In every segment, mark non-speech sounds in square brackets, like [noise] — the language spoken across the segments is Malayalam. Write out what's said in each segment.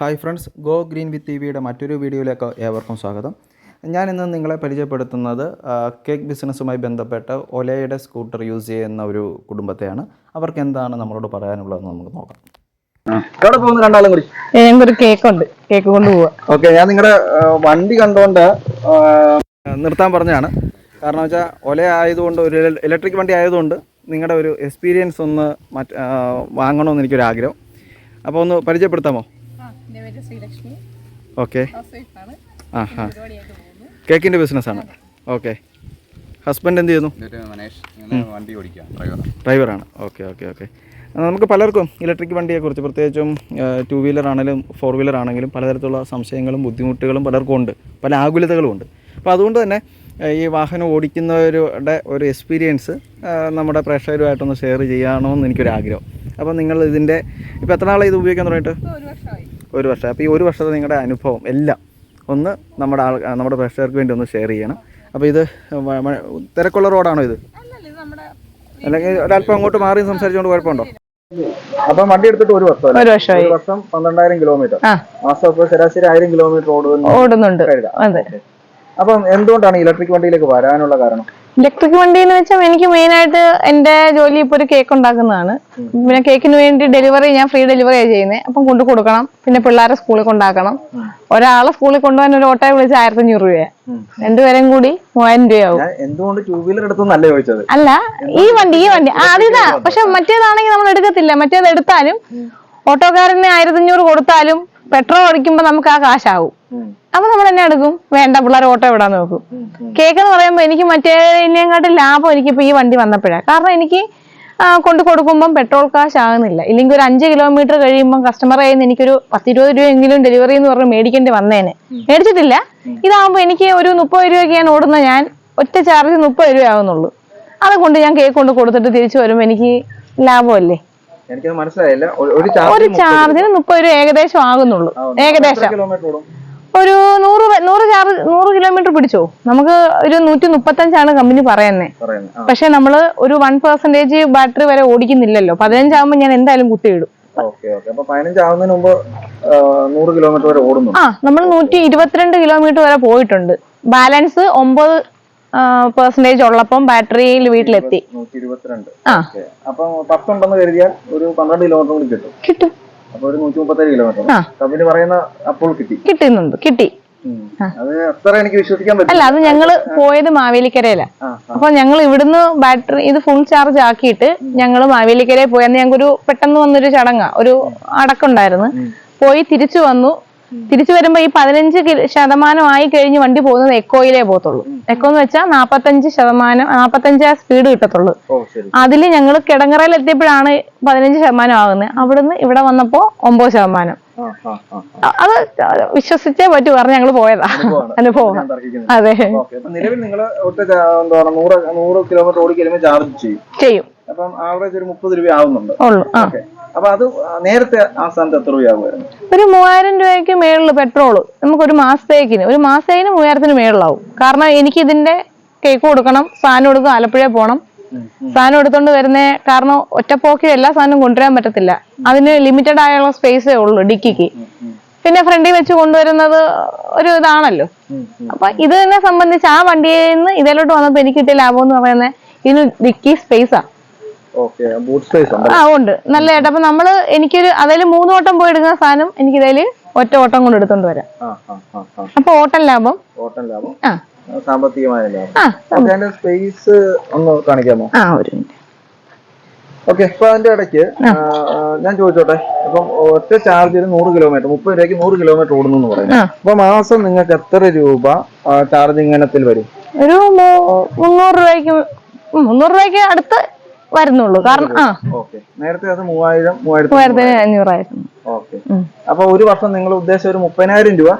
Hi friends go green with T വിയുടെ മറ്റൊരു വീഡിയോയിലേക്ക് ഏവർക്കും സ്വാഗതം. ഞാൻ ഇന്ന് നിങ്ങളെ പരിചയപ്പെടുത്തുന്നത് കേക്ക് ബിസിനസ്സുമായി ബന്ധപ്പെട്ട് ഒലയുടെ സ്കൂട്ടർ യൂസ് ചെയ്യുന്ന ഒരു കുടുംബത്തെയാണ്. അവർക്ക് എന്താണ് നമ്മളോട് പറയാനുള്ളതെന്ന് നമുക്ക് നോക്കാം. എവിടെ പോകുന്നു രണ്ടാളും കൂടി. ഞങ്ങൾക്കൊരു കേക്ക് ഉണ്ട് കേക്ക് കൊണ്ട് പോവാ. ഓക്കെ ഞാൻ നിങ്ങളുടെ വണ്ടി കണ്ടുകൊണ്ട് നിർത്താൻ പറഞ്ഞാണ്. കാരണം വെച്ചാൽ ഒല ആയതുകൊണ്ട് ഒരു ഇലക്ട്രിക് വണ്ടി ആയതുകൊണ്ട് നിങ്ങളുടെ ഒരു എക്സ്പീരിയൻസ് ഒന്ന് മറ്റ് വാങ്ങണമെന്ന് എനിക്കൊരു ആഗ്രഹം അപ്പോൾ ഒന്ന് പരിചയപ്പെടുത്താമോ? എന്റെ പേര് ശ്രീലക്ഷ്മി. ഓക്കെ. ആ പോകുന്നു. കേക്കിന്റെ ബിസിനസ്സാണ്. ഓക്കെ. ഹസ്ബൻഡ് എന്ത് ചെയ്യുന്നു? വണ്ടി ഓടിക്കാം ഡ്രൈവർ ഡ്രൈവറാണ്. Okay okay okay. നമുക്ക് പലർക്കും ഇലക്ട്രിക് വണ്ടിയെക്കുറിച്ച് പ്രത്യേകിച്ചും ടു വീലർ ആണെങ്കിലും ഫോർ വീലർ ആണെങ്കിലും പലതരത്തിലുള്ള സംശയങ്ങളും ബുദ്ധിമുട്ടുകളും പലർക്കും ഉണ്ട്. പല ആകുലതകളും ഉണ്ട്. അപ്പോൾ അതുകൊണ്ട് തന്നെ ഈ വാഹനം ഓടിക്കുന്നവരുടെ ഒരു എക്സ്പീരിയൻസ് നമ്മുടെ പ്രേക്ഷകരുമായിട്ടൊന്ന് ഷെയർ ചെയ്യണമെന്ന് എനിക്കൊരു ആഗ്രഹം അപ്പോൾ നിങ്ങൾ ഇതിന്റെ ഇപ്പോൾ എത്ര നാളെ ഇത് ഉപയോഗിക്കാൻ തുടങ്ങിയിട്ട്? ഒരു വർഷമായി. ഒരു വർഷം. അപ്പോൾ ഈ ഒരു വർഷത്തെ നിങ്ങളുടെ അനുഭവം എല്ലാം ഒന്ന് നമ്മുടെ ആൾ നമ്മുടെ പ്രേക്ഷകർക്ക് വേണ്ടി ഒന്ന് ഷെയർ ചെയ്യണം. അപ്പോൾ ഇത് തിരക്കുള്ള റോഡാണോ ഇത്? അല്ലല്ല ഇത് നമ്മുടെ അല്ലെങ്കിൽ ഒരല്പം അങ്ങോട്ട് മാറി സംസാരിച്ചുകൊണ്ട് കുഴപ്പമുണ്ടോ? അപ്പം വണ്ടി എടുത്തിട്ട് ഒരു വർഷം ഒരു വർഷമായി. വർഷം പന്ത്രണ്ടായിരം കിലോമീറ്റർ മാസം ശരാശരി ആയിരം കിലോമീറ്റർ ഓടുന്നുണ്ട്. ഓടുന്നുണ്ട്. അതെ. അപ്പം എന്തുകൊണ്ടാണ് ഇലക്ട്രിക് വണ്ടിയിലേക്ക് വരാനുള്ള കാരണം? ഇലക്ട്രിക് വണ്ടി എന്ന് വെച്ചാൽ എനിക്ക് മെയിൻ ആയിട്ട് എന്റെ ജോലി ഇപ്പൊ ഒരു കേക്ക് ഉണ്ടാക്കുന്നതാണ്. പിന്നെ കേക്കിന് വേണ്ടി ഡെലിവറി ഞാൻ ഫ്രീ ഡെലിവറി ഡെലിവറിയാണ് ചെയ്യുന്നത് അപ്പം കൊണ്ടു കൊടുക്കണം. പിന്നെ പിള്ളേരെ സ്കൂളിൽ കൊണ്ടാക്കണം. ഒരാളെ സ്കൂളിൽ കൊണ്ടുപോകാൻ ഒരു ഓട്ടോയെ വിളിച്ച് ആയിരത്തി അഞ്ഞൂറ് രൂപയാണ് രണ്ടുപേരും കൂടി മൂവായിരം രൂപയാവും എന്തുകൊണ്ട് ടൂ വീലർ എടുത്തെന്നല്ല ചോദിച്ചത്? അല്ല ഈ വണ്ടി ഈ വണ്ടി. ആദ്യതാ അതിതാ. പക്ഷെ മറ്റേതാണെങ്കിൽ നമ്മൾ എടുക്കത്തില്ല. മറ്റേത് എടുത്താലും ഓട്ടോക്കാരന് ആയിരത്തി അഞ്ഞൂറ് കൊടുത്താലും പെട്രോൾ അടിക്കുമ്പോ നമുക്ക് ആ കാശാവും. അപ്പൊ നമ്മൾ എന്നെ എടുക്കും. വേണ്ട പിള്ളേർ ഓട്ടോ വിടാൻ നോക്കും. കേക്ക് എന്ന് പറയുമ്പോൾ എനിക്ക് മറ്റേതിനെക്കാട്ടും ലാഭം എനിക്കിപ്പോ ഈ വണ്ടി വന്നപ്പോഴാണ് കാരണം എനിക്ക് കൊണ്ടു കൊടുക്കുമ്പം പെട്രോൾ കാശ് ആകുന്നില്ല. ഇല്ലെങ്കിൽ ഒരു അഞ്ച് കിലോമീറ്റർ കഴിയുമ്പോൾ കസ്റ്റമർ കയ്യിൽ നിന്ന് എനിക്കൊരു പത്തിരുപത് രൂപയെങ്കിലും ഡെലിവറി എന്ന് പറഞ്ഞ് മേടിക്കേണ്ടി വന്നേനെ. മേടിച്ചിട്ടില്ല. ഇതാകുമ്പോൾ എനിക്ക് ഒരു മുപ്പത് രൂപയൊക്കെയാണ് ഓടുന്ന ഞാൻ ഒറ്റ ചാർജ് മുപ്പത് രൂപ ആവുന്നുള്ളൂ. അതുകൊണ്ട് ഞാൻ കേക്ക് കൊണ്ട് കൊടുത്തിട്ട് തിരിച്ചു വരുമ്പോൾ എനിക്ക് ലാഭമല്ലേ? ഒരു- ചാർജിന് മുപ്പത് രൂപ. ഏകദേശം ആകുന്നുള്ളൂ. ഏകദേശം. ഒരു നൂറ് നൂറ് ചാർജ് നൂറ് കിലോമീറ്റർ പിടിച്ചോ? നമുക്ക് ഒരു നൂറ്റി മുപ്പത്തഞ്ചാണ് കമ്പനി പറയുന്നത് പക്ഷെ നമ്മൾ ഒരു വൺ പെർസെന്റേജ് ബാറ്ററി വരെ ഓടിക്കുന്നില്ലല്ലോ. പതിനഞ്ചാവുമ്പോ ഞാൻ എന്തായാലും കുത്തിയിടും. കിലോമീറ്റർ വരെ ഓടുന്നു ആ നമ്മൾ നൂറ്റി ഇരുപത്തിരണ്ട് കിലോമീറ്റർ വരെ പോയിട്ടുണ്ട്. ബാലൻസ് ഒമ്പത് പെർസെന്റേജ് ഉള്ളപ്പം ബാറ്ററിയിൽ വീട്ടിലെത്തി. കിലോമീറ്റർ കൂടി കിട്ടും. കിട്ടും. അപ്പൊ ഒരു നൂറ്റി മുപ്പത്തേഴ് കിലോമീറ്റർ ആ. കമ്പനി പറയുന്ന അപ്പോൾ കിട്ടി. കിട്ടുന്നുണ്ട് കിട്ടി. ഉം. അത് അത്ര എനിക്ക് വിശ്വസിക്കാൻ അല്ല അത് ഞങ്ങൾ പോയത് മാവേലിക്കരയിലാ. ആ, അപ്പൊ ഞങ്ങൾ ഇവിടുന്ന് ബാറ്ററി ഇത് ഫുൾ ചാർജ് ആക്കിയിട്ട് ഞങ്ങൾ മാവേലിക്കരയിൽ പോയി. അന്ന് ഞങ്ങൾക്ക് ഒരു പെട്ടെന്ന് വന്നൊരു ചടങ്ങാ. ഒരു അടക്കമുണ്ടായിരുന്നു പോയി തിരിച്ചു വന്നു. തിരിച്ചു വരുമ്പോ ഈ പതിനഞ്ച് ശതമാനം ആയി കഴിഞ്ഞ് വണ്ടി പോകുന്നത് എക്കോയിലേ പോകത്തുള്ളൂ. എക്കോ എന്ന് വെച്ചാൽ നാപ്പത്തഞ്ച് ശതമാനം നാപ്പത്തഞ്ച് സ്പീഡ് കിട്ടത്തുള്ളൂ. അതിൽ ഞങ്ങൾ കിടങ്ങറയിൽ എത്തിയപ്പോഴാണ് പതിനഞ്ച് ശതമാനം ആകുന്നത് അവിടുന്ന് ഇവിടെ വന്നപ്പോ ഒമ്പത് ശതമാനം. ആ, ആ, ആ. അത് വിശ്വസിച്ചേ പറ്റൂ കാരണം ഞങ്ങൾ പോയതാ. അനുഭവം അതെ. നിലവിൽ നിങ്ങൾ നൂറ് കിലോമീറ്റർ ഓടി കഴിയുമ്പോൾ ചാർജ് ചെയ്യും. ചെയ്യും. അപ്പം ആവറേജ് ഒരു മുപ്പത് രൂപ ആവുന്നുണ്ട് ഉള്ളു ആ. അപ്പൊ അത് നേരത്തെ ആ സ്ഥാനത്ത് എത്ര രൂപയാകുമായിരുന്നു? ഒരു മൂവായിരം രൂപയ്ക്ക് മേളിൽ പെട്രോൾ നമുക്കൊരു മാസത്തേക്കിന് ഒരു മാസത്തേക്കിന് മൂവായിരത്തിന് മേളിലാവും. കാരണം എനിക്ക് ഇതിന്റെ കേക്ക് കൊടുക്കണം സാധനം കൊടുക്കും ആലപ്പുഴ പോകണം സാധനം എടുത്തോണ്ട് വരുന്ന കാരണം ഒറ്റപ്പോക്കിൽ എല്ലാ സാധനവും കൊണ്ടുവരാൻ പറ്റത്തില്ല. അതിന് ലിമിറ്റഡ് ആയുള്ള സ്പേസേ ഉള്ളൂ ഡിക്കിക്ക്. പിന്നെ ഫ്രണ്ടിൽ വെച്ച് കൊണ്ടുവരുന്നത് ഒരു ഇതാണല്ലോ. അപ്പൊ ഇത് തന്നെ സംബന്ധിച്ച് ആ വണ്ടിയിൽ നിന്ന് ഇതിലോട്ട് വന്നപ്പോ എനിക്ക് കിട്ടിയ ലാഭം എന്ന് പറയുന്നത് ഇതിന് ഡിക്കി സ്പേസാ ആ ഉണ്ട്? നല്ല നല്ലതായിട്ട് അപ്പൊ നമ്മൾ എനിക്കൊരു അതായത് മൂന്ന് ഓട്ടം പോയി എടുക്കുന്ന സാധനം എനിക്ക് ഇതായാലും ഒറ്റ ഓട്ടം കൊണ്ട് എടുത്തോണ്ട് വരാം. അപ്പൊ ഓട്ടം ലാഭം. ഓട്ടം ലാഭം? ആ. സാമ്പത്തികമായ ലാഭം. സ്പേസ് ഒന്ന് കാണിക്കാമോ? ആ ഒരു മിനിറ്റ്. ഓക്കെ ഇപ്പൊ അതിന്റെ ഇടയ്ക്ക് ഞാൻ ചോദിച്ചോട്ടെ? ഇപ്പം ഒറ്റ ചാർജിന് നൂറ് കിലോമീറ്റർ മുപ്പത് രൂപയ്ക്ക് നൂറ് കിലോമീറ്റർ ഓടുന്നു എന്ന് പറയുന്നത്. അപ്പൊ മാസം നിങ്ങൾക്ക് എത്ര രൂപ ചാർജിങ് ഇനത്തിൽ വരും? ഒരു മുന്നൂറ് രൂപയ്ക്ക് മുന്നൂറ് രൂപയ്ക്ക് അടുത്ത് വരുന്നുള്ളൂ. കാരണം ആ. നേരത്തെ അത് മൂവായിരം മൂവായിരത്തി മൂവായിരത്തിന് അഞ്ഞൂറായിരുന്നു. ഓക്കെ. അപ്പൊ ഒരു വർഷം നിങ്ങൾ ഉദ്ദേശം ഒരു മുപ്പതിനായിരം രൂപ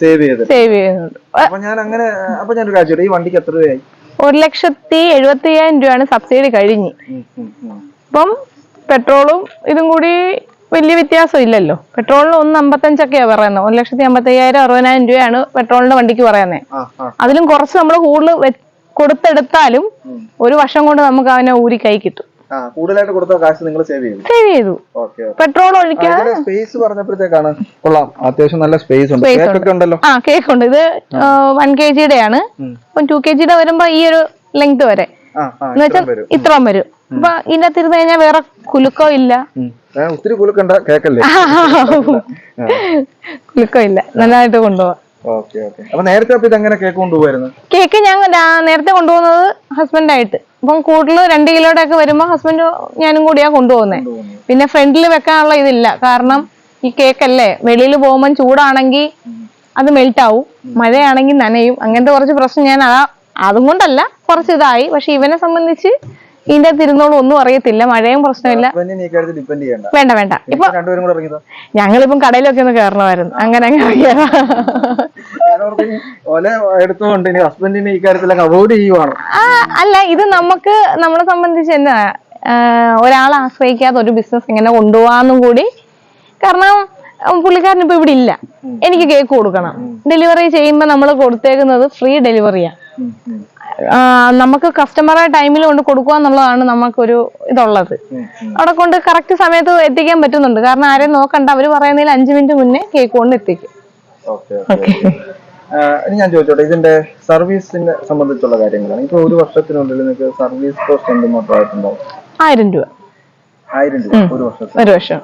സേവ് ചെയ്ത് സേവ് ചെയ്യുന്നുണ്ട്. അപ്പൊ ഞാൻ അങ്ങനെ അപ്പൊ ഞാൻ ഒരു കാര്യം ഈ വണ്ടിക്ക് എത്ര രൂപയായി? ഒരു ലക്ഷത്തി എഴുപത്തി അയ്യായിരം രൂപയാണ് സബ്സിഡി കഴിഞ്ഞ്. അപ്പം പെട്രോളും ഇതും കൂടി വലിയ വ്യത്യാസം ഇല്ലല്ലോ. പെട്രോളിന് ഒന്ന് അമ്പത്തഞ്ചൊക്കെയാ പറയുന്നത് ഒരു ലക്ഷത്തി അമ്പത്തി അയ്യായിരം അറുപതിനായിരം രൂപയാണ് പെട്രോളിന്റെ വണ്ടിക്ക് പറയുന്നത് അതിലും കുറച്ച് നമ്മൾ കൂടുതൽ കൊടുത്തെടുത്താലും ഒരു വർഷം കൊണ്ട് നമുക്ക് അവനെ ഊരി കൈ കിട്ടും. കൂടുതലായിട്ട് കൊടുത്ത കാശ് നിങ്ങൾ സേവ് ചെയ്തു. സേവ് ചെയ്തു. പെട്രോൾ ഒഴിക്കാതെ സ്പേസ് പറഞ്ഞപ്പോഴത്തേക്കാണ്. കൊള്ളാം. അത്യാവശ്യം നല്ല സ്പേസ് ഉണ്ട്. കേക്ക് ഒക്കെ ഉണ്ടല്ലോ. ആ കേക്ക് ഉണ്ട്. ഇത് വൺ കെ ജിയുടെ ആണ് അപ്പം ടു കെ ജിയുടെ വരുമ്പോ ഈ ഒരു ലെങ്ത് വരെ. എന്ന് വെച്ചാൽ ഇത്രയും വരും. അപ്പൊ ഇതിനകത്ത് ഇരുന്ന് കഴിഞ്ഞാൽ വേറെ കുലുക്കോ ഇല്ല. ഒത്തിരി കുലുക്കണ്ട കേക്കല്ലേ [laughs] കുലുക്കോ ഇല്ല. നല്ലതായിട്ട് കൊണ്ടുപോവാം. Okay okay. അപ്പൊ നേരത്തെ അപ്പൊ ഇതെങ്ങനെ കേക്ക് കൊണ്ടുപോകായിരുന്നു കേക്ക് ഞാൻ നേരത്തെ കൊണ്ടുപോകുന്നത് ഹസ്ബൻഡായിട്ട് അപ്പം കൂടുതൽ രണ്ട് കിലോയുടെ ഒക്കെ വരുമ്പോൾ ഹസ്ബൻഡ് ഞാനും കൂടിയാ കൊണ്ടുപോകുന്നത്. പിന്നെ ഫ്രണ്ടിൽ വെക്കാനുള്ള ഇതില്ല. കാരണം ഈ കേക്ക് അല്ലേ? വെളിയിൽ പോകുമ്പോൾ ചൂടാണെങ്കിൽ അത് മെൽറ്റ് ആവും മഴയാണെങ്കിൽ നനയും. അങ്ങനത്തെ കുറച്ച് പ്രശ്നം ഞാൻ അതാ അതും കൊണ്ടല്ല. കുറച്ച് ഇതായി. പക്ഷെ ഇവനെ സംബന്ധിച്ച് ഇതിന്റെ തിരുന്നോളം ഒന്നും അറിയത്തില്ല മഴയും പ്രശ്നമില്ല. വേണ്ട വേണ്ട. ഇപ്പൊ ഞങ്ങളിപ്പം കടയിലൊക്കെ ഒന്ന് കയറണമായിരുന്നു. അങ്ങനെ അങ്ങനെ ഇറങ്ങിയതാ. എടുത്തുകൊണ്ട് ഹസ്ബൻഡിനെ ഈ കാര്യത്തിലൊക്കെ അവോയ്ഡ് ചെയ്യുവാണ്. ആ അല്ല ഇത് നമുക്ക് നമ്മളെ സംബന്ധിച്ച് എന്താ ഒരാളെ ആശ്രയിക്കാത്ത ഒരു ബിസിനസ് എങ്ങനെ കൊണ്ടുപോകാന്നും കൂടി കാരണം പുള്ളിക്കാരൻ ഇപ്പൊ ഇവിടെ ഇല്ല. എനിക്ക് കേക്ക് കൊടുക്കണം. ഡെലിവറി ചെയ്യുമ്പോൾ നമ്മൾ കൊടുത്തേക്കുന്നത് ഫ്രീ ഡെലിവറിയാ നമുക്ക് കസ്റ്റമറെ ടൈമിൽ കൊണ്ട് കൊടുക്കുക എന്നുള്ളതാണ് നമുക്കൊരു ഇതുള്ളത്. അവിടെ കൊണ്ട് കറക്റ്റ് സമയത്ത് എത്തിക്കാൻ പറ്റുന്നുണ്ട്. കാരണം ആരെയും നോക്കണ്ട. അവർ പറയുന്നതിൽ അഞ്ചു മിനിറ്റ് മുന്നേ കേക്ക് കൊണ്ട് എത്തിക്കും. ഇനി ഞാൻ ചോദിച്ചോട്ടെ ഇതിന്റെ സർവീസിനെ സംബന്ധിച്ചുള്ള കാര്യങ്ങളാണ്. ഇപ്പൊ ഒരു വർഷത്തിനുള്ളിൽ നിങ്ങൾക്ക് സർവീസ് കോസ്റ്റ് എന്തുമാത്രമായിട്ടുണ്ടാവും ആയിരം രൂപ. ആയിരം രൂപ ഒരു വർഷം.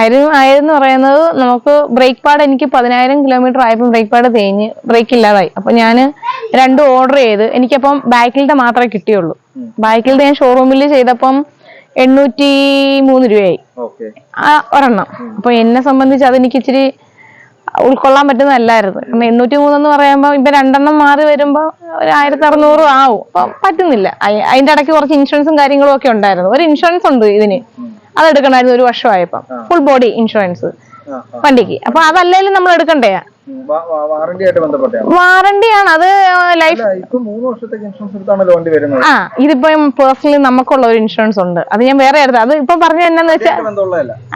ആയിരം ആയിരം എന്ന് പറയുന്നത് നമുക്ക് ബ്രേക്ക് പാഡ് എനിക്ക് പതിനായിരം കിലോമീറ്റർ ആയപ്പോൾ ബ്രേക്ക് പാഡ് തേഞ്ഞ് ബ്രേക്ക് ഇല്ലാതായി. അപ്പൊ ഞാൻ രണ്ടും ഓർഡർ ചെയ്ത് എനിക്കപ്പം ബാക്കിലത്തെ മാത്രമേ കിട്ടിയുള്ളൂ. ബാക്കിലത്തെ ഞാൻ ഷോറൂമിൽ ചെയ്തപ്പം എണ്ണൂറ്റി മൂന്ന് രൂപയായി ഒരെണ്ണം. അപ്പൊ എന്നെ സംബന്ധിച്ച് അതെനിക്ക് ഇച്ചിരി ഉൾക്കൊള്ളാൻ പറ്റുന്നതല്ലായിരുന്നു. കാരണം എണ്ണൂറ്റി മൂന്നെന്ന് പറയുമ്പോൾ ഇപ്പൊ രണ്ടെണ്ണം മാറി വരുമ്പോൾ ഒരു ആയിരത്തി അറുന്നൂറ് ആവും. അപ്പൊ പറ്റുന്നില്ല. അതിന്റെ ഇടയ്ക്ക് കുറച്ച് ഇൻഷുറൻസും കാര്യങ്ങളും ഒക്കെ ഉണ്ടായിരുന്നു. ഒരു ഇൻഷുറൻസ് ഉണ്ട് ഇതിന്. അതെടുക്കണമായിരുന്നു ഒരു വർഷമായപ്പം. ഫുൾ ബോഡി ഇൻഷുറൻസ് വണ്ടിക്ക്. അപ്പൊ അതല്ലേലും നമ്മൾ എടുക്കണ്ടേ? വാറണ്ടിയാണ് അത് ലൈഫ് ആ ഇതിപ്പോ പേഴ്സണലി നമുക്കുള്ള ഒരു ഇൻഷുറൻസ് ഉണ്ട്. അത് ഞാൻ വേറെ എടുത്ത അത് ഇപ്പൊ പറഞ്ഞ എന്നാന്ന് വെച്ചാൽ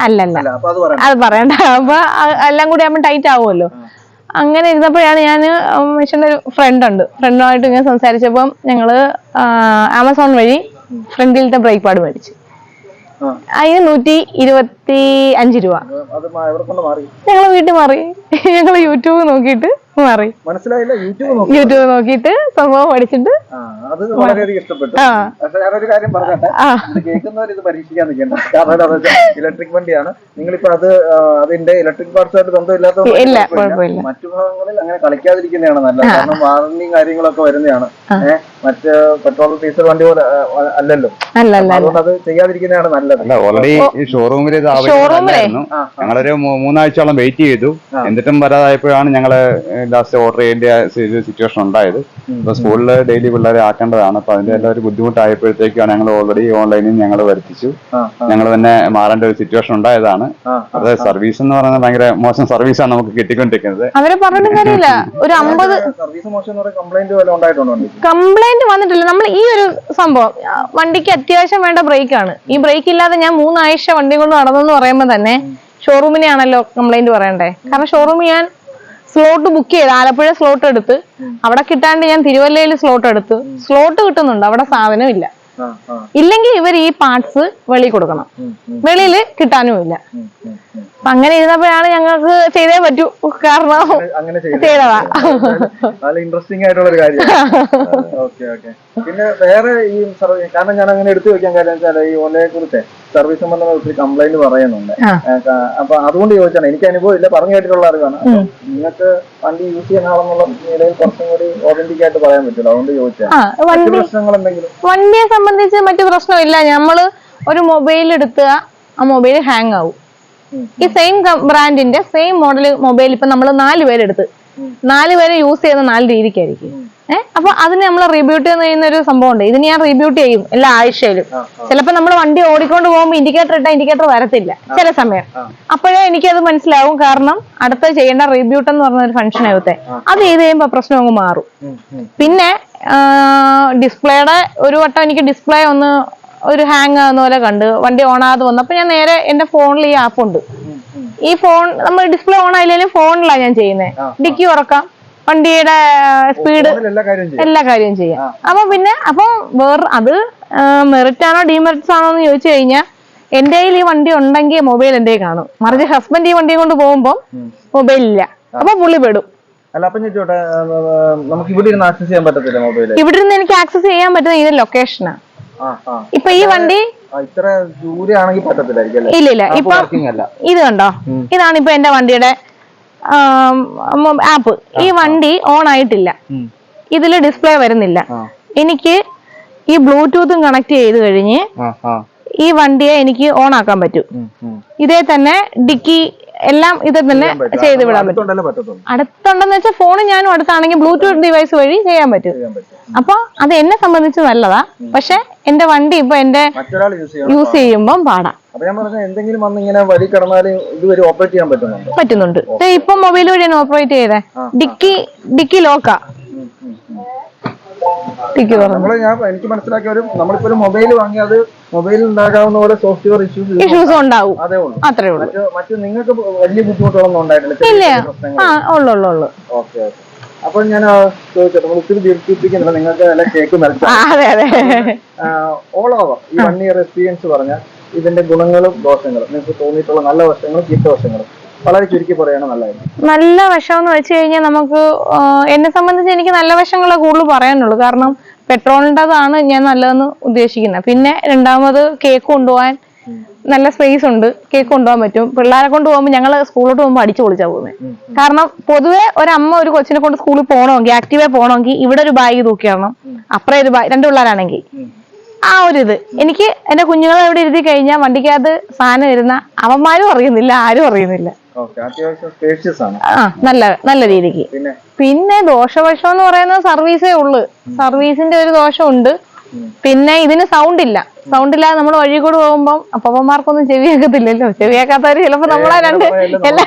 അല്ലല്ല. അത് പറയാം അത് പറയണ്ട. അപ്പൊ എല്ലാം കൂടി ആകുമ്പോൾ ടൈറ്റ് ആവുമല്ലോ. അങ്ങനെ ഇരുന്നപ്പോഴാണ് ഞാൻ മിഷന്റെ ഒരു ഫ്രണ്ട് ഉണ്ട്. ഫ്രണ്ടുമായിട്ട് ഇങ്ങനെ സംസാരിച്ചപ്പം ഞങ്ങൾ ആമസോൺ വഴി ഫ്രണ്ടിലത്തെ ബ്രേക്ക് പാഡ് മേടിച്ചു. അതിന് നൂറ്റി ഇരുപത്തി അഞ്ച് രൂപ. ഞങ്ങൾ വീട്ടിൽ മാറി. ഞങ്ങൾ യൂട്യൂബ് നോക്കിയിട്ട് മാറി. മനസ്സിലായില്ല യൂട്യൂബ് നോക്കി. യൂട്യൂബ് നോക്കിയിട്ട് സംഭവം പഠിച്ചിട്ട് ആ അത് വളരെയധികം ഇഷ്ടപ്പെട്ടു. പക്ഷെ ഞാനൊരു കാര്യം പറഞ്ഞോട്ടെ? കേൾക്കുന്നവർ ഇത് പരീക്ഷിക്കാൻ നിൽക്കണ്ട. കാരണം ഇലക്ട്രിക് വണ്ടിയാണ്. നിങ്ങളിപ്പോ അത് അതിന്റെ ഇലക്ട്രിക് പാർട്സ് ആയിട്ട് ബന്ധമില്ലാത്തതുകൊണ്ട്. മറ്റു ഭാഗങ്ങളിൽ അങ്ങനെ കളിക്കാതിരിക്കുന്നതാണ് നല്ലത്. കാരണം വാറന്റിയും കാര്യങ്ങളൊക്കെ വരുന്നതാണ്. ഏഹ് മറ്റ് പെട്രോൾ ഡീസൽ വണ്ടി പോലെ അല്ലല്ലോ. അല്ല അല്ല അല്ല. അതുകൊണ്ട് അത് ചെയ്യാതിരിക്കുന്നതാണ് നല്ലത്. ഓൾറെഡി ഈ ഷോറൂമിൽ ഇത് ആവശ്യമായിരുന്നു ഞങ്ങളൊരു മൂന്നാഴ്ചയോളം വെയിറ്റ് ചെയ്തു. എന്നിട്ടും വരാതായപ്പോഴാണ് ഞങ്ങൾ ലാസ്റ്റ് ഓർഡർ ചെയ്യേണ്ട സിറ്റുവേഷൻ ഉണ്ടായത്. അപ്പൊ സ്കൂളിൽ ഡെയിലി പിള്ളേരെ ആക്കേണ്ടതാണ്. അപ്പൊ അതിന്റെ എല്ലാം ഒരു ബുദ്ധിമുട്ടായപ്പോഴത്തേക്കാണ് ഞങ്ങൾ ഓൾറെഡി ഓൺലൈനിൽ ഞങ്ങൾ വരുത്തിച്ചു. ഞങ്ങൾ തന്നെ മാറേണ്ട ഒരു സിറ്റുവേഷൻ ഉണ്ടായതാണ്. അത് സർവീസ് എന്ന് പറയുന്നത് ഭയങ്കര മോശം സർവീസ് ആണ് നമുക്ക് കിട്ടിക്കൊണ്ടിരിക്കുന്നത്. അവരെ പറഞ്ഞിട്ടും കാര്യമില്ല. ഒരു അമ്പത്? കംപ്ലൈന്റ് വന്നിട്ടില്ല. നമ്മൾ ഈ ഒരു സംഭവം വണ്ടിക്ക് അത്യാവശ്യം വേണ്ട ബ്രേക്ക് ആണ്. ഈ ബ്രേക്ക് ഇല്ലാതെ ഞാൻ മൂന്നാഴ്ച വണ്ടി കൊണ്ട് നടന്നെന്ന് പറയുമ്പോൾ തന്നെ ഷോറൂമിനെയാണല്ലോ കംപ്ലൈന്റ് പറയണ്ടേ. കാരണം ഷോറൂമിൽ ഞാൻ സ്ലോട്ട് ബുക്ക് ചെയ്ത് ആലപ്പുഴ സ്ലോട്ട് എടുത്ത്. അവിടെ കിട്ടാണ്ട് ഞാൻ തിരുവല്ലയിൽ സ്ലോട്ട് എടുത്ത്. സ്ലോട്ട് കിട്ടുന്നുണ്ട് അവിടെ സാധനം ഇല്ല ഇല്ലെങ്കിൽ ഇവർ ഈ പാർട്സ് വെളിയിൽ കൊടുക്കണം. വെളിയിൽ കിട്ടാനും ഇല്ല. അപ്പൊ അങ്ങനെ ഇരുന്നപ്പോഴാണ് ഞങ്ങൾക്ക് ചെയ്തേ പറ്റൂ. കാരണം ചെയ്തതാ [laughs] നല്ല ഇൻട്രസ്റ്റിംഗ് ആയിട്ടുള്ള ഒരു കാര്യം. [laughs] Okay okay. പിന്നെ വേറെ ഈ സർവീസ് കാരണം ഞാൻ അങ്ങനെ എടുത്തു വെക്കാൻ കാര്യം വെച്ചാൽ ഈ ഓലയെ കുറിച്ച് സർവീസ് സംബന്ധമായ ഒത്തിരി കംപ്ലൈന്റ് പറയുന്നുണ്ട്. അപ്പൊ അതുകൊണ്ട് ചോദിച്ചാണ്. എനിക്ക് അനുഭവം ഇല്ല. പറഞ്ഞു കേട്ടിട്ടുള്ള അറിവാണ് നിങ്ങൾക്ക് വണ്ടി യൂസ് ചെയ്യുന്ന ആളെന്നുള്ള നിലയിൽ കുറച്ചും കൂടി ഓതന്റിക് ആയിട്ട് പറയാൻ പറ്റില്ല. അതുകൊണ്ട് ചോദിച്ചാൽ പ്രശ്നങ്ങൾ എന്തെങ്കിലും വണ്ടിയെ സംബന്ധിച്ച് മറ്റു പ്രശ്നമില്ല. നമ്മൾ ഒരു മൊബൈൽ എടുക്കുക ആ മൊബൈൽ ഹാങ് ആവും. ഈ സെയിം ബ്രാൻഡിന്റെ സെയിം മോഡൽ മൊബൈൽ ഇപ്പൊ നമ്മൾ നാല് പേരെടുത്ത്. നാല് പേരെ യൂസ് ചെയ്യുന്ന നാല് രീതിക്കായിരിക്കും. ഏഹ് അപ്പൊ അതിന് നമ്മൾ റീബ്യൂട്ട് ചെയ്യുന്ന ഒരു സംഭവം ഉണ്ട് ഇതിന് ഞാൻ റീബ്യൂട്ട് ചെയ്യും എല്ലാ ആഴ്ചയിലും. ചിലപ്പോൾ ചിലപ്പോ നമ്മൾ വണ്ടി ഓടിക്കൊണ്ട് പോകുമ്പോൾ ഇൻഡിക്കേറ്റർ ഇട്ട ഇൻഡിക്കേറ്റർ വരത്തില്ല. ചില സമയം. അപ്പോഴേ എനിക്കത് മനസ്സിലാവും. കാരണം അടുത്ത ചെയ്യേണ്ട റീബ്യൂട്ട് എന്ന് പറഞ്ഞ ഒരു ഫംഗ്ഷൻ ആവത്തെ അത് ചെയ്ത് കഴിയുമ്പോൾ പ്രശ്നം അങ്ങ് മാറും. പിന്നെ ഡിസ്പ്ലേയുടെ ഒരു വട്ടം എനിക്ക് ഡിസ്പ്ലേ ഒന്ന് ഒരു ഹാങ് ആകുന്ന പോലെ കണ്ട് വണ്ടി ഓൺ ആകാതെ വന്നു. അപ്പൊ ഞാൻ നേരെ എന്റെ ഫോണിൽ ഈ ആപ്പ് ഉണ്ട്. ഈ ഫോൺ നമ്മൾ ഡിസ്പ്ലേ ഓൺ ആയില്ലെങ്കിലും ഫോണിലാണ് ഞാൻ ചെയ്യുന്നത് ഡിക്കി ഉറക്കാം. വണ്ടിയുടെ സ്പീഡ് ഫോണിൽ എല്ലാ കാര്യവും ചെയ്യും. എല്ലാ കാര്യവും ചെയ്യാം. അപ്പൊ പിന്നെ അപ്പൊ വേറെ അത് മെറിറ്റ് ആണോ ഡിമെറിറ്റ്സ് ആണോ എന്ന് ചോദിച്ചു കഴിഞ്ഞാൽ എന്റെ കയ്യിൽ ഈ വണ്ടി ഉണ്ടെങ്കിൽ മൊബൈൽ എന്റെ കാണും. മറിച്ച് ഹസ്ബൻഡ് ഈ വണ്ടിയും കൊണ്ട് പോകുമ്പോൾ മൊബൈൽ ഇല്ല. അപ്പൊ പുള്ളി പെടും. അല്ല അപ്പം ആ, നമുക്ക് ഇവിടെ ഇരുന്ന് ആക്സസ് ചെയ്യാൻ പറ്റത്തില്ല മൊബൈൽ ഇവിടെ നിന്ന് എനിക്ക് ആക്സസ് ചെയ്യാൻ പറ്റുന്ന ഇതിന്റെ ലൊക്കേഷനാ ആ. ആ ഇപ്പൊ ഈ വണ്ടി ഇത്ര ദൂരെ ആണെങ്കിൽ പറ്റത്തില്ലായിരിക്കും അല്ലേ? ഇല്ല ഇല്ല. ഇപ്പൊ വർക്കിംഗ് അല്ല. ഇത് കണ്ടോ? ഇതാണ് ഇപ്പൊ എന്റെ വണ്ടിയുടെ ആപ്പ് ഈ വണ്ടി ഓൺ ആയിട്ടില്ല. ഇതിൽ ഇതിൽ ഡിസ്പ്ലേ വരുന്നില്ല എനിക്ക് ഈ ബ്ലൂടൂത്തും കണക്ട് ചെയ്ത് കഴിഞ്ഞ് ആ ആ. ഈ വണ്ടിയെ എനിക്ക് ഓൺ ആക്കാൻ പറ്റൂ. ഇതേ തന്നെ ഡിക്കി എല്ലാം ഇത് തന്നെ ചെയ്ത് വിടാൻ പറ്റും. അടുത്തുണ്ടെന്ന് വെച്ചാൽ ഫോൺ ഞാനും അടുത്താണെങ്കിൽ ബ്ലൂടൂത്ത് ഡിവൈസ് വഴി ചെയ്യാൻ പറ്റും. അപ്പൊ അത് എന്നെ സംബന്ധിച്ച് നല്ലതാ. പക്ഷെ എന്റെ വണ്ടി ഇപ്പൊ എന്റെ യൂസ് ചെയ്യുമ്പോൾ പാടാ. എന്തെങ്കിലും വന്ന് ഇങ്ങനെ കിടന്നാൽ ഇതുവരെ ഓപ്പറേറ്റ് ചെയ്യാൻ പറ്റുന്നുണ്ട്? പറ്റുന്നുണ്ട്. ഇപ്പൊ മൊബൈൽ വഴിയാണ് ഓപ്പറേറ്റ് ചെയ്തേ. ഡിക്കി ഡിക്കി ലോക്കാ നമ്മൾ ഞാൻ എനിക്ക് മനസ്സിലാക്കിയ ഒരു നമ്മളിപ്പോ ഒരു മൊബൈൽ വാങ്ങി അത് മൊബൈലിൽ ഉണ്ടാകാവുന്ന പോലെ സോഫ്റ്റ്വെയർ ഇഷ്യൂസ് ഇഷ്യൂസ് ഉണ്ടാവും. അതേ ഉള്ളൂ. അത്രേ ഉള്ളൂ. മറ്റു മറ്റു നിങ്ങൾക്ക് വലിയ ബുദ്ധിമുട്ടുകളൊന്നും ഉണ്ടായിട്ടില്ല. ചെറിയ ഇല്ല. ചെറിയ പ്രശ്നങ്ങൾ ആ ഉള്ളു ഉള്ളു ഉള്ളു. Okay okay. അപ്പൊ ഞാൻ ആ, ചോദിച്ചോട്ടെ നമ്മൾ ഒത്തിരി ദീർഘിപ്പിക്കുന്നില്ല. നിങ്ങൾക്ക് നല്ല കേക്ക് നൽകാം അതെ അതെ. ഓൾ ഓവർ ഈ വൺ ഇയർ എക്സ്പീരിയൻസ് പറഞ്ഞ ഇതിന്റെ ഗുണങ്ങളും ദോഷങ്ങളും. നിങ്ങൾക്ക് തോന്നിയിട്ടുള്ള നല്ല വശങ്ങളും ചീത്ത വശങ്ങളും. വളരെ ചുരുക്കി പറയണം നല്ലതായിരുന്നു. നല്ല വശം എന്ന് വെച്ച് കഴിഞ്ഞാൽ നമുക്ക് എന്നെ സംബന്ധിച്ച് എനിക്ക് നല്ല വശങ്ങളെ കൂടുതൽ പറയാനുള്ളൂ. കാരണം പെട്രോളിന്റെതാണ് ഞാൻ നല്ലതെന്ന് ഉദ്ദേശിക്കുന്നത്. പിന്നെ രണ്ടാമത് കേക്ക് കൊണ്ടുപോകാൻ നല്ല സ്പേസ് ഉണ്ട്. കേക്ക് കൊണ്ടുപോകാൻ പറ്റും. പിള്ളേരെ കൊണ്ട് പോകുമ്പോൾ ഞങ്ങൾ സ്കൂളിലോട്ട് പോകുമ്പോൾ അടിച്ചു പൊളിച്ചാ പോകുന്നത് കാരണം പൊതുവെ ഒരമ്മ ഒരു കൊച്ചിനെ കൊണ്ട് സ്കൂളിൽ പോകണമെങ്കിൽ ആക്റ്റീവേ പോകണമെങ്കിൽ ഇവിടെ ഒരു ബാഗ് തൂക്കിയാണോ അപ്പുറം ഒരു ബാഗ് രണ്ട് പിള്ളേരാണെങ്കിൽ. ആ ഒരു ഇത്. എനിക്ക് എന്റെ കുഞ്ഞുങ്ങളെ ഇവിടെ ഇരുത്തി കഴിഞ്ഞാൽ വണ്ടിക്കകത്ത് സാധനം ഇരുന്ന അവന്മാരും അറിയുന്നില്ല ആരും അറിയുന്നില്ല. ആ നല്ല നല്ല രീതിക്ക്. പിന്നെ? ദോഷവശം എന്ന് പറയുന്ന സർവീസേ ഉള്ളു. സർവീസിന്റെ ഒരു ദോഷമുണ്ട്. പിന്നെ ഇതിന് സൗണ്ട് ഇല്ല സൗണ്ട് ഇല്ലാതെ നമ്മൾ വഴി കൂടെ പോകുമ്പോൾ അപ്പന്മാർക്കൊന്നും ചെവിയാക്കത്തില്ലല്ലോ. ചെവിയാക്കാത്തവര് ചിലപ്പോ നമ്മളെ രണ്ട് എല്ലാ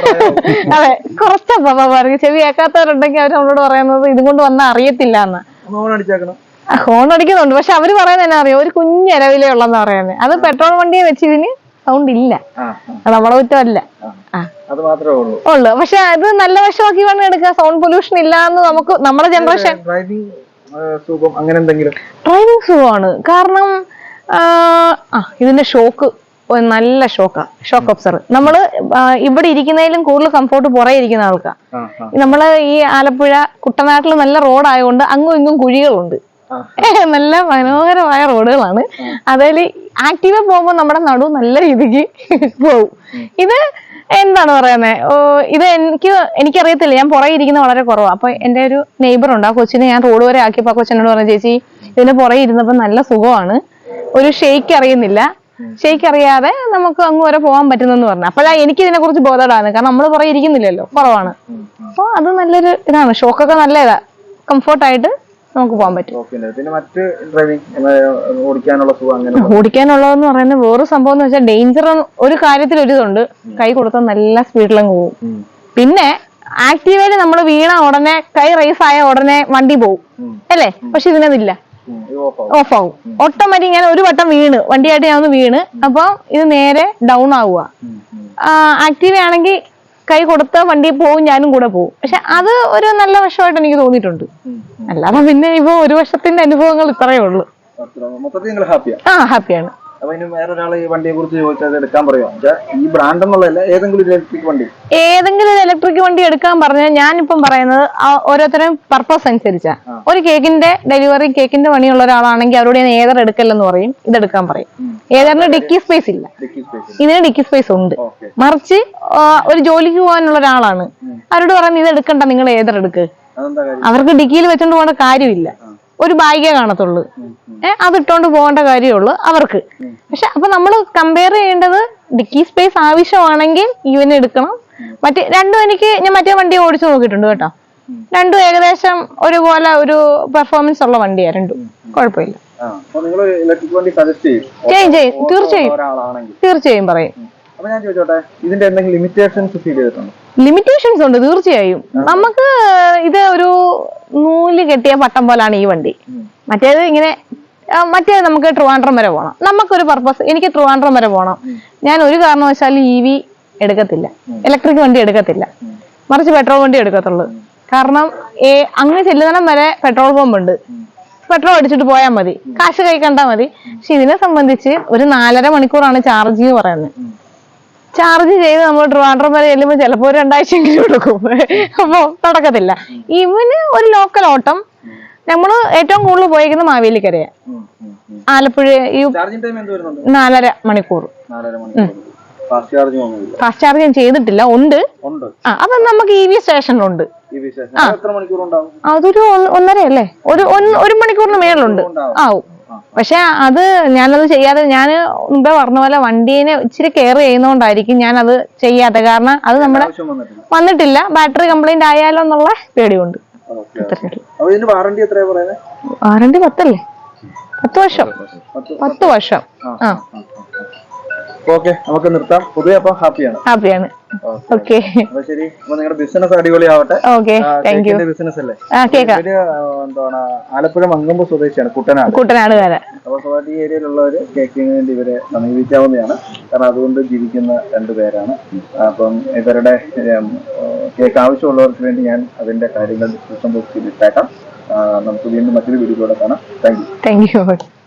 അതെ കുറച്ച് അപ്പന്മാർക്ക് ചെവിയാക്കാത്തവരുണ്ടെങ്കിൽ അവർ നമ്മളോട് പറയുന്നത് ഇതും കൊണ്ട് വന്നാൽ അറിയത്തില്ല എന്ന് ഹോൺ അടിക്കുന്നുണ്ട്. പക്ഷെ അവർ പറയുന്നത് എന്നാ അറിയാം? ഒരു കുഞ്ഞരവിലേ ഉള്ളെന്ന് പറയുന്നത് അത് പെട്രോൾ വണ്ടിയെ വെച്ച് ഇതിന് സൗണ്ട് ഇല്ല നമ്മളെ കുറ്റമല്ല. അത് മാത്രമേ ഉള്ളൂ. ഉള്ളു. പക്ഷെ അത് നല്ല വശമാക്കി വേണം എടുക്കുക സൗണ്ട് പൊല്യൂഷൻ ഇല്ല എന്ന് നമുക്ക് നമ്മുടെ ജനറേഷൻ ഡ്രൈവിംഗ് സുഖം അങ്ങനെ എന്തെങ്കിലും? ഡ്രൈവിംഗ് സുഖമാണ്. കാരണം ആ, ഇതിന്റെ ഷോക്ക് നല്ല ഷോക്കാ ഷോക്ക് ഒബ്സർ നമ്മൾ ഇവിടെ ഇരിക്കുന്നതിലും കൂടുതൽ കംഫോർട്ട് പുറകെ ഇരിക്കുന്ന ആൾക്കാ. നമ്മൾ ഈ ആലപ്പുഴ കുട്ടനാട്ടിൽ നല്ല റോഡായതുകൊണ്ട് അങ്ങും ഇങ്ങും കുഴികളുണ്ട്. നല്ല മനോഹരമായ റോഡുകളാണ് അതിൽ ആക്റ്റീവ് പോകുമ്പോൾ നമ്മുടെ നടു നല്ല രീതിക്ക് പോകും ഇത് എന്താണ് പറയുന്നത് ഇത് എനിക്ക് എനിക്കറിയത്തില്ല. ഞാൻ പുറകെ ഇരിക്കുന്ന വളരെ കുറവാണ് അപ്പൊ എന്റെ ഒരു നെയ്ബർ ഉണ്ട്. ആ കൊച്ചിനെ ഞാൻ റോഡ് വരെ ആക്കിയപ്പോ ആ കൊച്ചിനോട് പറഞ്ഞു ചേച്ചി ഇതിന്റെ പുറകെ ഇരുന്നപ്പോ നല്ല സുഖമാണ്. ഒരു ഷെയ്ക്ക് അറിയുന്നില്ല. ഷെയ്ക്ക് അറിയാതെ നമുക്ക് അങ്ങ് വരെ പോകാൻ പറ്റുന്നെന്ന് പറഞ്ഞു. അപ്പോഴാണ് എനിക്ക് ഇതിനെ കുറിച്ച് ബോധമാണ് കാരണം നമ്മൾ പുറകെ ഇരിക്കുന്നില്ലല്ലോ. കുറവാണ്. അപ്പൊ അത് നല്ലൊരു ഇതാണ്. ഷോക്കൊക്കെ നല്ല ഇതാ കംഫോർട്ടായിട്ട് നമുക്ക് പോകാൻ പറ്റും. പിന്നെ മറ്റ് ഡ്രൈവിംഗ് ഓടിക്കാനുള്ള സുഖം അങ്ങനെ ഓടിക്കാനുള്ളതെന്ന് പറയുന്നത് വേറെ സംഭവം എന്ന് വെച്ചാൽ ഡേഞ്ചർ ഒരു കാര്യത്തിൽ ഒരു ഇതുണ്ട്. കൈ കൊടുത്താൽ നല്ല സ്പീഡിലങ്ങ് പോകും പിന്നെ ആക്റ്റീവയിൽ നമ്മൾ വീണ ഉടനെ കൈ റൈസ് ആയ ഉടനെ വണ്ടി പോകും. അല്ലേ? പക്ഷെ ഇതിനതില്ല. ഓഫ് ആവും. ഓട്ടോമാറ്റിക് ഞാൻ ഒരു വട്ടം വീണ്. വണ്ടിയായിട്ട് ഞാൻ ഒന്ന് വീണ്. അപ്പൊ ഇത് നേരെ ഡൗൺ ആവുക. ആക്റ്റീവ് ആണെങ്കിൽ കൈ കൊടുത്ത വണ്ടി പോവും ഞാനും കൂടെ പോവും. പക്ഷെ അത് ഒരു നല്ല വശമായിട്ട് എനിക്ക് തോന്നിയിട്ടുണ്ട്. അല്ലാതെ പിന്നെ ഇപ്പൊ ഒരു വർഷത്തിന്റെ അനുഭവങ്ങൾ ഇത്രയേ ഉള്ളൂ. മൊത്തത്തിൽ നിങ്ങൾ ഹാപ്പിയാ ആ? ഹാപ്പിയാണ് അപ്പൊ ഇനി വേറൊരാൾ ഈ വണ്ടിയെ കുറിച്ച് ചോദിച്ചാൽ എടുക്കാൻ പറയുമോ ഈ ബ്രാൻഡ് എന്നുള്ളതല്ല ഏതെങ്കിലും ഒരു ഇലക്ട്രിക് വണ്ടി. ഏതെങ്കിലും ഒരു ഇലക്ട്രിക് വണ്ടി എടുക്കാൻ പറഞ്ഞാൽ ഞാനിപ്പം പറയുന്നത് ആ ഓരോരുത്തരും പർപ്പസ് അനുസരിച്ചാ. ഒരു കേക്കിന്റെ ഡെലിവറി കേക്കിന്റെ പണിയുള്ള ഒരാളാണെങ്കിൽ അവരോട് ഞാൻ ഏതർ എടുക്കല്ലെന്ന് പറയും ഇതെടുക്കാൻ പറയും. ഏതറിന് ഡിക്കി സ്പേസ് ഇല്ല. ഇതിന് ഡിക്കി സ്പേസ് ഉണ്ട്. മറിച്ച് ഒരു ജോലിക്ക് പോകാനുള്ള ഒരാളാണ്. അവരോട് പറയുന്നത് ഇത് എടുക്കണ്ട നിങ്ങൾ ഏതർ എടുക്ക്. അവർക്ക് ഡിക്കിയിൽ വെച്ചോണ്ട് പോകേണ്ട കാര്യമില്ല. ഒരു ബാഗേ കാണത്തുള്ളൂ. ഏഹ് അത് ഇട്ടോണ്ട് പോകേണ്ട കാര്യമുള്ളൂ അവർക്ക്. പക്ഷെ അപ്പൊ നമ്മൾ കമ്പയർ ചെയ്യേണ്ടത് ഡിക്കി സ്പേസ് ആവശ്യമാണെങ്കിൽ ഇവന് എടുക്കണം. മറ്റേ രണ്ടും എനിക്ക് ഞാൻ മറ്റേ വണ്ടി ഓടിച്ചു നോക്കിയിട്ടുണ്ട് കേട്ടോ. രണ്ടും ഏകദേശം ഒരുപോലെ ഒരു പെർഫോമൻസ് ഉള്ള വണ്ടിയാ രണ്ടും. കുഴപ്പമില്ല. ചെയ്യും. ചെയ്യും തീർച്ചയായും. തീർച്ചയായും പറയും. അപ്പൊ ഞാൻ ചോദിച്ചോട്ടെ ഇതിന്റെ എന്തെങ്കിലും ലിമിറ്റേഷൻസ് ഫീൽ ചെയ്തിട്ടുണ്ടോ? ലിമിറ്റേഷൻസ് ഉണ്ട് തീർച്ചയായും. നമുക്ക് ഇത് ഒരു നൂൽ കെട്ടിയ പട്ടം പോലാണ് ഈ വണ്ടി. മറ്റേത് ഇങ്ങനെ മറ്റേ മറ്റേത് നമുക്ക് ട്രിവാൻഡ്രം വരെ പോകണം നമുക്കൊരു പർപ്പസ് എനിക്ക് ട്രിവാൻഡ്രം വരെ പോകണം ഞാൻ ഒരു കാരണവശാലും ഇ വി എടുക്കത്തില്ല. ഇലക്ട്രിക് വണ്ടി എടുക്കത്തില്ല. മറിച്ച് പെട്രോൾ വണ്ടി എടുക്കത്തുള്ളൂ. കാരണം ഏ അങ്ങ് ചെല്ലുന്നിടം വരെ പെട്രോൾ പമ്പ് ഉണ്ട്. പെട്രോൾ അടിച്ചിട്ട് പോയാൽ മതി. കാശ് കൈ കണ്ടാൽ മതി. പക്ഷെ ഇതിനെ സംബന്ധിച്ച് ഒരു നാലര മണിക്കൂറാണ് ചാർജ് എന്ന് പറയുന്നത്. ചാർജ് ചെയ്ത് നമ്മൾ ട്രിവാൻഡ്രം വരെ ചെല്ലുമ്പോൾ ചിലപ്പോൾ രണ്ടാഴ്ചയെങ്കിലും എടുക്കും. അപ്പോൾ നടക്കത്തില്ല. ഇവന് ഒരു ലോക്കൽ ഓട്ടം. നമ്മൾ ഏറ്റവും കൂടുതൽ പോയിരിക്കുന്നത് മാവേലിക്കരയാണ് ആലപ്പുഴ ഈ നാലര മണിക്കൂർ. ഫാസ്റ്റ് ചാർജ് ഞാൻ ചെയ്തിട്ടില്ല. ഉണ്ട്. ആ അത് നമുക്ക് ഇ വി സ്റ്റേഷനിലുണ്ട് അതൊരു ഒന്ന്- ഒന്നര അല്ലേ ഒരു ഒരു മണിക്കൂറിന് മേളുണ്ട് ആവും പക്ഷെ അത് ഞാനത് ചെയ്യാതെ ഞാൻ മുമ്പേ പറഞ്ഞ പോലെ വണ്ടീനെ ഇച്ചിരി കെയർ ചെയ്യുന്നോണ്ടായിരിക്കും ഞാൻ അത് ചെയ്യാതെ കാരണം അത് നമ്മുടെ വന്നിട്ടില്ല. ബാറ്ററി കംപ്ലൈന്റ് ആയാലോ എന്നുള്ള പേടിയുണ്ട്. വാറണ്ടി പത്തല്ലേ? പത്ത് വർഷം. പത്ത് വർഷം. ആ. ഓക്കെ നമുക്ക് നിർത്താം. പൊതുവെ അപ്പൊ ഹാപ്പിയാണ്. ഹാപ്പിയാണ്. ഓക്കെ. ശരി അപ്പൊ നിങ്ങളുടെ ബിസിനസ് അടിപൊളിയാവട്ടെ. ഓക്കെ താങ്ക് യു ബിസിനസ് അല്ലേ എന്താണ് ആലപ്പുഴ മങ്കമ്പ് സ്വദേശിയാണ് കുട്ടനാട്. കുട്ടനാട് വരെ അപ്പൊ സ്വാതി ഈ ഏരിയയിലുള്ളവര് കേക്കിന് വേണ്ടി ഇവരെ സമീപിക്കാവുന്നതാണ്. കാരണം അതുകൊണ്ട് ജീവിക്കുന്ന രണ്ടുപേരാണ് അപ്പം ഇവരുടെ കേക്ക് ആവശ്യമുള്ളവർക്ക് വേണ്ടി ഞാൻ അതിന്റെ കാര്യങ്ങൾ ഡിസ്ക്രിപ്ഷൻ ബോക്സിൽ ഇട്ടേക്കാം. നമുക്ക് വീണ്ടും മറ്റൊരു വീഡിയോയിലൂടെ കാണാം. Thank you thank you